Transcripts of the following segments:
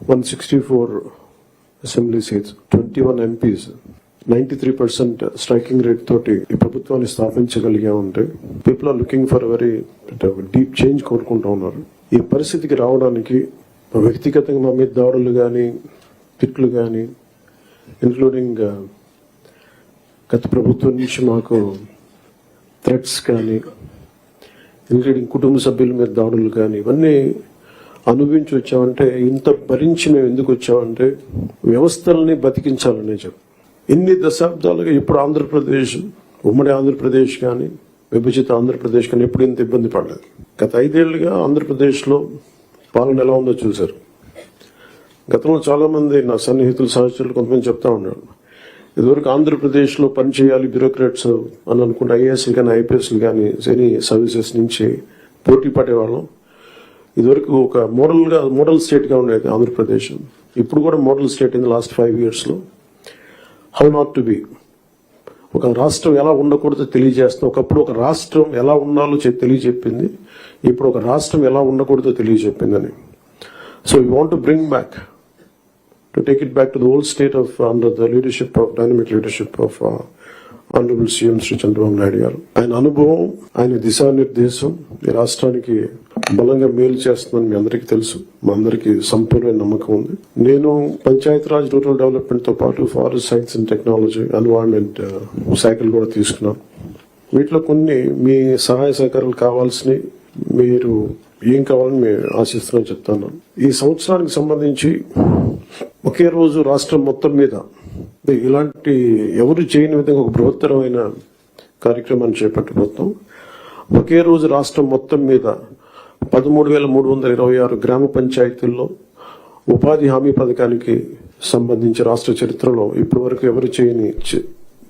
One sixty four assembly seats twenty one MPs ninety three percent striking rate తోటి ఈ ప్రభుత్వాన్ని స్థాపించగలిగా ఉంటే people are looking for very deep change కోరుకుంటా ఉన్నారు. ఈ పరిస్థితికి రావడానికి వ్యక్తిగతంగా మా మీద దాడులు కానీ తిట్లు కానీ ఇంక్లూడింగ్ గత ప్రభుత్వం నుంచి మాకు థ్రెట్స్ కానీ ఇంక్లూడింగ్ కుటుంబ సభ్యుల మీద దాడులు కానీ ఇవన్నీ అనుభవించి వచ్చామంటే ఇంత భరించి మేము ఎందుకు వచ్చామంటే వ్యవస్థలని బతికించాలని చెప్పి. ఎన్ని దశాబ్దాలుగా ఇప్పుడు ఆంధ్రప్రదేశ్ ఉమ్మడి ఆంధ్రప్రదేశ్ కానీ విభజిత ఆంధ్రప్రదేశ్ కానీ ఎప్పుడు ఇంత ఇబ్బంది పడలేదు. గత ఐదేళ్ళుగా ఆంధ్రప్రదేశ్లో పాలన ఎలా ఉందో చూశారు. గతంలో చాలామంది నా సన్నిహితులు సహచరులు కొంతమంది చెప్తా ఉన్నారు. ఇదివరకు ఆంధ్రప్రదేశ్లో పనిచేయాలి బ్యూరోక్రాట్స్ అని అనుకుంటే ఐఏఎస్లు కానీ ఐపీఎస్లు కానీ సెనీ సర్వీసెస్ నుంచి పోటీ పడేవాళ్ళం. ఇదివరకు ఒక మోడల్గా మోడల్ స్టేట్గా ఉండేది ఆంధ్రప్రదేశ్. ఇప్పుడు కూడా model state in last five ఇయర్స్లో హౌ నాట్ టు బి. ఒక రాష్ట్రం ఎలా ఉండకూడదో తెలియజేస్తుంది ఒకప్పుడు ఒక రాష్ట్రం ఎలా ఉండాలో తెలియజెప్పింది ఇప్పుడు ఒక రాష్ట్రం ఎలా ఉండకూడదో తెలియజెప్పిందని. So you want to bring back to take it back to the old state of under the leadership of dynamic leadership of uh, CM Shri Chandrababu Naidu garu. ఆయన అనుభవం ఆయన దిశానిర్దేశం ఈ రాష్ట్రానికి బలంగా మేలు చేస్తుందని మీ అందరికీ తెలుసు. మా అందరికీ సంపూర్ణ నమ్మకం ఉంది. నేను పంచాయతీరాజ్ రూరల్ డెవలప్మెంట్తో పాటు forest science and technology environment శాఖలు కూడా తీసుకున్నాను. వీటిలో కొన్ని మీ సహాయ సహకారాలు కావాల్సినవి మీరు ఏం కావాలని మేము ఆశిస్తున్నాం చెప్తాను ఈ సంవత్సరానికి సంబంధించి ఒకే రోజు రాష్ట్రం మొత్తం మీద ఇలాంటి ఎవరు చేయని విధంగా ఒక బృహత్తరమైన కార్యక్రమాన్ని చేపట్టబోతున్నాం. ఒకే రోజు రాష్ట్రం మొత్తం మీద పదమూడు వేల మూడు వందల ఇరవై ఆరు గ్రామ పంచాయతీల్లో ఉపాధి హామీ పథకానికి సంబంధించి రాష్ట్ర చరిత్రలో ఇప్పటి వరకు ఎవరు చేయని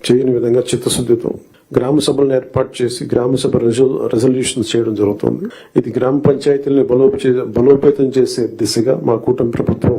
చేయని విధంగా చిత్తశుద్ధితో గ్రామ సభలను ఏర్పాటు చేసి గ్రామ సభ రెజల్యూషన్స్ చేయడం జరుగుతుంది. ఇది గ్రామ పంచాయతీల్ని బలోపే బలోపేతం చేసే దిశగా మా కూటమి ప్రభుత్వం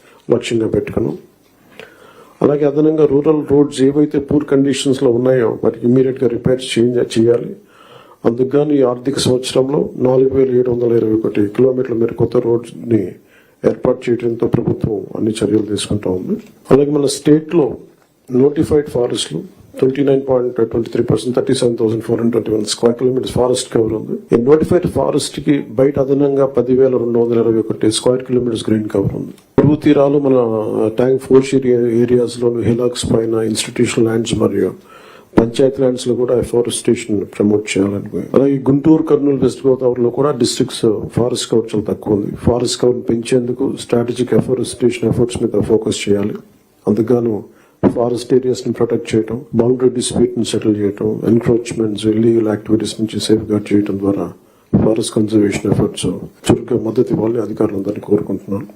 లక్ష్యంగా పెట్టుకున్నాం. అలాగే అదనంగా రూరల్ రోడ్స్ ఏవైతే పూర్ కండిషన్స్లో ఉన్నాయో వాటికి ఇమీడియట్గా రిపేర్ రిపేర్ చేయాలి. అందుకని ఈ ఆర్థిక సంవత్సరంలో నాలుగు వేల ఏడు వందల ఇరవై ఒకటి కిలోమీటర్ల మేర కొత్త రోడ్స్ని ఏర్పాటు చేయడంతో ప్రభుత్వం అన్ని చర్యలు తీసుకుంటా ఉంది. అలాగే మన స్టేట్లో notified ఫారెస్ట్లు twenty nine point twenty three percent seven four twenty one square kilometres forest cover ఉంది. ఈ నోటిఫైడ్ ఫారెస్ట్కి బయట అదనంగా పదివేల రెండు వందల ఇరవై ఒకటి స్క్వేర్ కిలోమీటర్స్ గ్రీన్ కవర్ ఉంది. పొరుగు తీరాలు మన ట్యాంక్ ఫోర్స్ ఏరియాస్లో హిలాక్స్ పైన ఇన్స్టిట్యూషనల్ ల్యాండ్స్ మరియు పంచాయతీ ల్యాండ్స్లో కూడా ఎఫారెస్టేషన్ ప్రమోట్ చేయాలనుకున్నాయి అలాగే గుంటూరు కర్నూలు వెస్ట్ గోదావరిలో కూడా డిస్ట్రిక్ట్స్ ఫారెస్ట్ కవర్ చాలా తక్కువ ఉంది. ఫారెస్ట్ కవర్ పెంచేందుకు స్ట్రాటజిక్ ఎఫారెస్టేషన్ ఎఫర్ట్స్ మీద ఫోకస్ చేయాలి. అందుకు ఫారెస్ట్ ఏరియాస్ని ప్రొటెక్ట్ చేయడం బౌండరీ డిస్ప్యూట్ని సెటిల్ చేయడం ఎన్క్రోచ్మెంట్స్ ఇల్లీగల్ యాక్టివిటీస్ నుంచి సేఫ్ గార్డ్ చేయడం ద్వారా ఫారెస్ట్ కన్జర్వేషన్ ఎఫర్ట్స్ చురుగ్గా మద్దతు ఇవ్వాలని అధికారులందరినీ కోరుకుంటున్నాను.